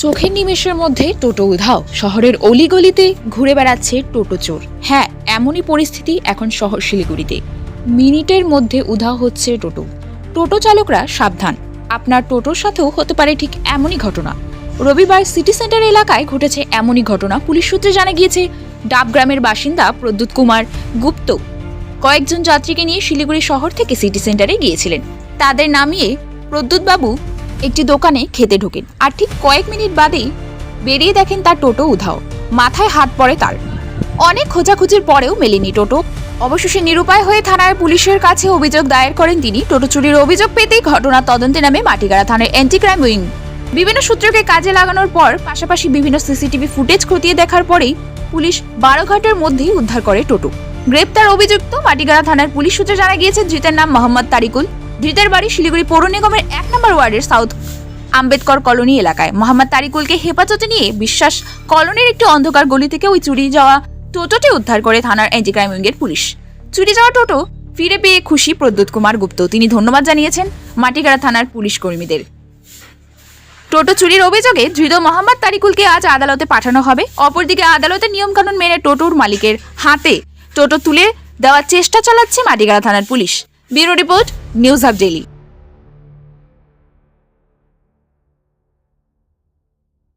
চোখের নিমেষের মধ্যে টোটো উধাও। শহরের অলিগলিতে ঘুরে বেড়াচ্ছে টোটো চোর। হ্যাঁ এমনই পরিস্থিতি এখন শহর শিলিগুড়িতে। মিনিটের মধ্যে উধাও হচ্ছে টোটো। টোটো চালকরা সাবধান। আপনার টোটোর সাথেও হতে পারে ঠিক এমনই ঘটনা। রবিবার সিটি সেন্টার এলাকায় ঘটেছে এমনই ঘটনা। পুলিশ সূত্রে জানা গিয়েছে ডাবগ্রামের বাসিন্দা প্রদ্যুৎ কুমার গুপ্ত কয়েকজন যাত্রীকে নিয়ে শিলিগুড়ি শহর থেকে সিটি সেন্টারে গিয়েছিলেন। তাদের নামিয়ে প্রদ্যুৎ বাবু একটি দোকানে খেতে ঢোকেন। আর ঠিক কয়েক মিনিট বাদেই বেরিয়ে দেখেন তার টোটো উধাও। মাথায় হাত পড়ে তার। অনেক খোঁজাখুঁজির পরেও মেলেনি টোটো। অবশেষে নিরুপায় হয়ে থানার পুলিশের কাছে অভিযোগ দায়ের করেন তিনি। টোটো চুরির অভিযোগ পেতেই ঘটনার তদন্তে নামে মাটিগাড়া থানার অ্যান্টি ক্রাইম উইং বিভিন্ন সূত্রকে কাজে লাগানোর পর পাশাপাশি বিভিন্ন সিসিটিভি ফুটেজ খতিয়ে দেখার পরেই পুলিশ বারো ঘণ্টার মধ্যেই উদ্ধার করে টোটো। গ্রেপ্তার অভিযুক্ত মাটিগাড়া থানার পুলিশ সূত্রে জানা গিয়েছে, ধৃতের নাম মোহাম্মদ তারিকুল। ধৃতের বাড়ি শিলিগুড়ি পৌর নিগমের এক নম্বর ওয়ার্ডের সাউথ আম্বেদকর কলোনি এলাকায়। মোহাম্মদ তারিকুলকে হেফাজতে নিয়ে বিশ্বাস কলোনির একটি অন্ধকার গলি থেকে ওই চুরি যাওয়া টোটোটি উদ্ধার করে থানার অ্যান্টি ক্রাইম উইংয়ের পুলিশ। চুরি যাওয়া টোটো ফিরে পেয়ে খুশি প্রদ্যুৎ কুমার গুপ্ত। তিনি ধন্যবাদ জানিয়েছেন মাটিগাড়া থানার পুলিশ কর্মীদের। টোটো চুরির অভিযোগে ধৃত মোহাম্মদ তারিকুলকে আজ আদালতে পাঠানো হবে। অপরদিকে আদালতের নিয়মকানুন মেনে টোটোর মালিকের হাতে টোটো তুলে দেওয়ার চেষ্টা চালাচ্ছে মাটিগাড়া থানার police. Bureau report news hub daily.